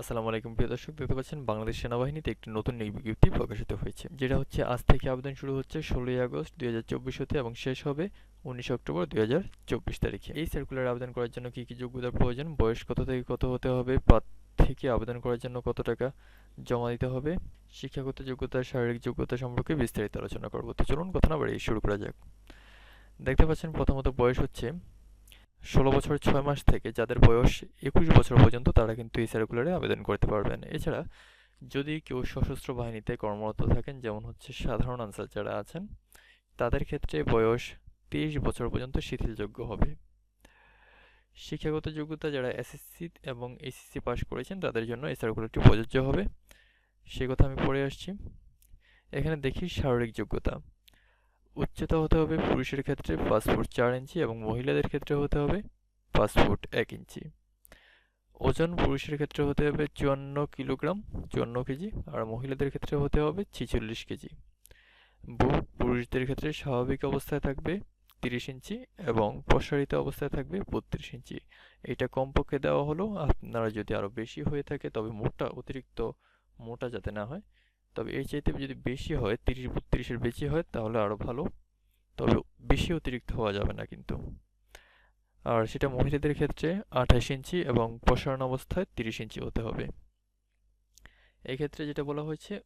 আসসালামু আলাইকুম। প্রিয় দর্শক, দেখতে পাচ্ছেন বাংলাদেশ সেনাবাহিনীতে একটি নতুন নিয়োগ বিজ্ঞপ্তি প্রকাশিত হয়েছে, যেটা হচ্ছে আজ থেকে আবেদন শুরু হচ্ছে ষোলোই আগস্ট দুই হাজার চব্বিশ হতে এবং শেষ হবে উনিশ অক্টোবর দুই হাজার চব্বিশ তারিখে। এই সার্কুলার আবেদন করার জন্য কী কী যোগ্যতার প্রয়োজন, বয়স কত থেকে কত হতে হবে প্রার্থীকে আবেদন করার জন্য কত টাকা জমা দিতে হবে, শিক্ষাগত যোগ্যতা, শারীরিক যোগ্যতা সম্পর্কে বিস্তারিত আলোচনা করব। তো চলুন, কথা না বাড়িয়ে শুরু করা যাক। দেখতে পাচ্ছেন প্রথমত বয়স হচ্ছে ষোলো বছর ছয় মাস থেকে যাদের বয়স একুশ বছর পর্যন্ত, তারা কিন্তু এই সার্কুলারে আবেদন করতে পারবেন। এছাড়া যদি কেউ সশস্ত্র বাহিনীতে কর্মরত থাকেন, যেমন হচ্ছে সাধারণ আনসার যারা আছেন, তাদের ক্ষেত্রে বয়স তেইশ বছর পর্যন্ত শিথিলযোগ্য হবে। শিক্ষাগত যোগ্যতা যারা এসএসসি এবং এইচএসসি পাশ করেছেন, তাদের জন্য এই সার্কুলারটি প্রযোজ্য হবে। সে কথা আমি পড়ে আসছি। এখানে দেখি শারীরিক যোগ্যতা। উচ্চতা হতে হবে পুরুষের ক্ষেত্রে পাঁচ ফুট চার ইঞ্চি এবং মহিলাদের ক্ষেত্রে হতে হবে পাঁচ ফুট এক ইঞ্চি। ওজন পুরুষের ক্ষেত্রে হতে হবে চুয়ান্ন কিলোগ্রাম, চুয়ান্ন কেজি আর মহিলাদের ক্ষেত্রে হতে হবে ছিচল্লিশ কেজি। বুক পুরুষদের ক্ষেত্রে স্বাভাবিক অবস্থায় থাকবে তিরিশ ইঞ্চি এবং প্রসারিত অবস্থায় থাকবে বত্রিশ ইঞ্চি। এটা কমপক্ষে দেওয়া হলো। আপনারা যদি আরও বেশি হয়ে থাকে তবে মোটা, অতিরিক্ত মোটা যাতে না হয় তবে এর চাইতে যদি বেশি হয়, তিরিশ বত্রিশের বেশি হয়, তাহলে আরও ভালো। তবে বেশি অতিরিক্ত হওয়া যাবে না কিন্তু। আর সেটা মহিলাদের ক্ষেত্রে আঠাশ ইঞ্চি এবং প্রসারণ অবস্থায় তিরিশ ইঞ্চি হতে হবে। এক্ষেত্রে যেটা বলা হয়েছে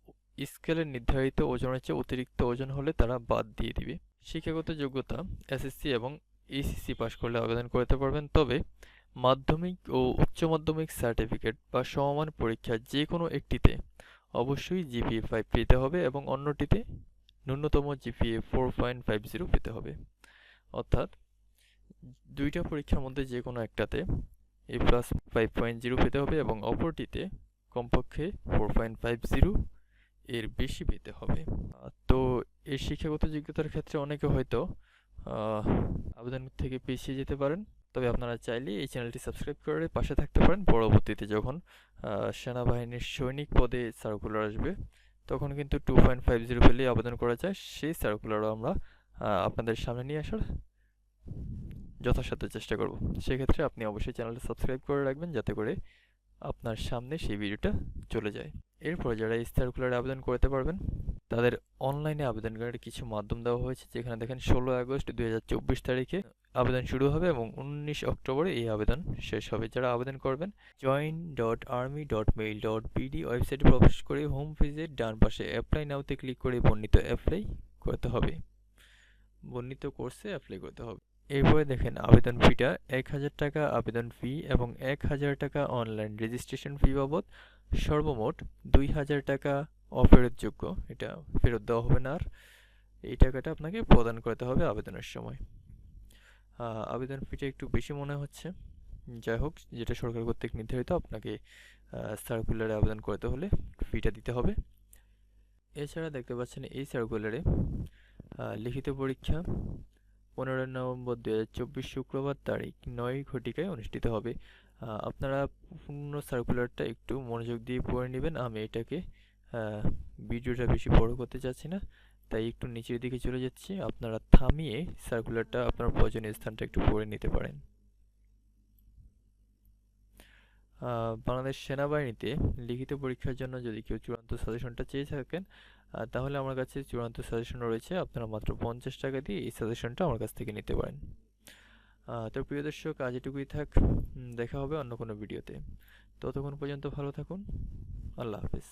স্কেলের নির্ধারিত ওজনের চেয়ে অতিরিক্ত ওজন হলে তারা বাদ দিয়ে দিবে। শিক্ষাগত যোগ্যতা, এসএসসি এবং এইসিসি পাশ করলে আবেদন করতে পারবেন। তবে মাধ্যমিক ও উচ্চ মাধ্যমিক সার্টিফিকেট বা সমমান পরীক্ষা যে কোনো একটিতে অবশ্যই জিপিএ ফাইভ পেতে হবে এবং অন্যটিতে ন্যূনতম GPA four point five zero পেতে হবে। অর্থাৎ দুইটা পরীক্ষার মধ্যে যে কোনো একটাতে A plus five point zero পেতে হবে এবং অপরটিতে কমপক্ষে ফোর পয়েন্ট ফাইভ জিরো এর বেশি পেতে হবে। তো এই শিক্ষাগত যোগ্যতার ক্ষেত্রে অনেকে হয়তো আবেদন থেকে পিছিয়ে যেতে পারেন। তবে আপনারা চাইলে এই চ্যানেলটি সাবস্ক্রাইব করে পাশে থাকতে পারেন পরবর্তীতে যখন সেনাবাহিনীর সৈনিক পদে সার্কুলার আসবে, তখন কিন্তু টু পয়েন্ট ফাইভ জিরো পেলেই আবেদন করা যায়। সেই সার্কুলারও আমরা আপনাদের সামনে নিয়ে আসার যথাসাধ্য চেষ্টা করব। সেক্ষেত্রে আপনি অবশ্যই চ্যানেলটা সাবস্ক্রাইব করে রাখবেন যাতে করে আপনার সামনে সেই ভিডিওটা চলে যায়। এরপরে যারা এই সার্কুলারে আবেদন করতে পারবেন, তাদের অনলাইনে আবেদন করার কিছু মাধ্যম দেওয়া হয়েছে। যেখানে দেখেন ষোলো আগস্ট দু হাজার চব্বিশ তারিখে আবেদন শুরু হবে এবং উনিশ অক্টোবরে এই আবেদন শেষ হবে। যারা আবেদন করবেন join dot army dot mail dot BD ওয়েবসাইটে প্রবেশ করে হোম পেজের ডান পাশে অ্যাপ্লাই নাওতে ক্লিক করে বর্ণিত অ্যাপ্লাই করতে হবে। বর্ণিত কোর্সে অ্যাপ্লাই করতে হবে। এরপরে দেখেন, আবেদন ফিটা এক হাজার টাকা আবেদন ফি এবং এক হাজার টাকা অনলাইন রেজিস্ট্রেশন ফি বাবদ সর্বমোট দুই হাজার টাকা অফেরতযোগ্য। এটা ফেরত দেওয়া হবে না আর। এই টাকাটা আপনাকে প্রদান করতে হবে আবেদনের সময়। আবেদন ফিটা একটু বেশি মনে হচ্ছে। যাই হোক, যেটা সরকার কর্তৃক নির্ধারিত, আপনাকে সার্কুলারে আবেদন করতে হলে ফিটা দিতে হবে। এছাড়া দেখতে পাচ্ছেন এই সার্কুলারে লিখিত পরীক্ষা পনেরোই নভেম্বর দু চব্বিশ শুক্রবার তারিখ নয় ঘটিকায় অনুষ্ঠিত হবে। আপনারা পূর্ণ সার্কুলারটা একটু মনোযোগ দিয়ে পড়ে নেবেন। আমি এটাকে ভিডিওটা বেশি বড় করতে চাচ্ছি না। তাই একটু নিচের দিকে চলে যাচ্ছি। আপনারা থামিয়ে সার্কুলারটা আপনার প্রয়োজনীয় স্থানটা একটু পড়ে নিতে পারেন। বাংলাদেশ সেনাবাহিনীতে লিখিত পরীক্ষার জন্য যদি কেউ চূড়ান্ত সাজেশনটা চেয়ে থাকেন তাহলে আমার কাছে চূড়ান্ত সাজেশন রয়েছে। আপনারা মাত্র পঞ্চাশ টাকা দিয়ে এই সাজেশনটা আমার কাছ থেকে নিতে পারেন। তো প্রিয় দর্শক, আজ এটুকুই থাক। দেখা হবে অন্য কোনো ভিডিওতে। ততক্ষণ পর্যন্ত ভালো থাকুন। আল্লাহ হাফিজ।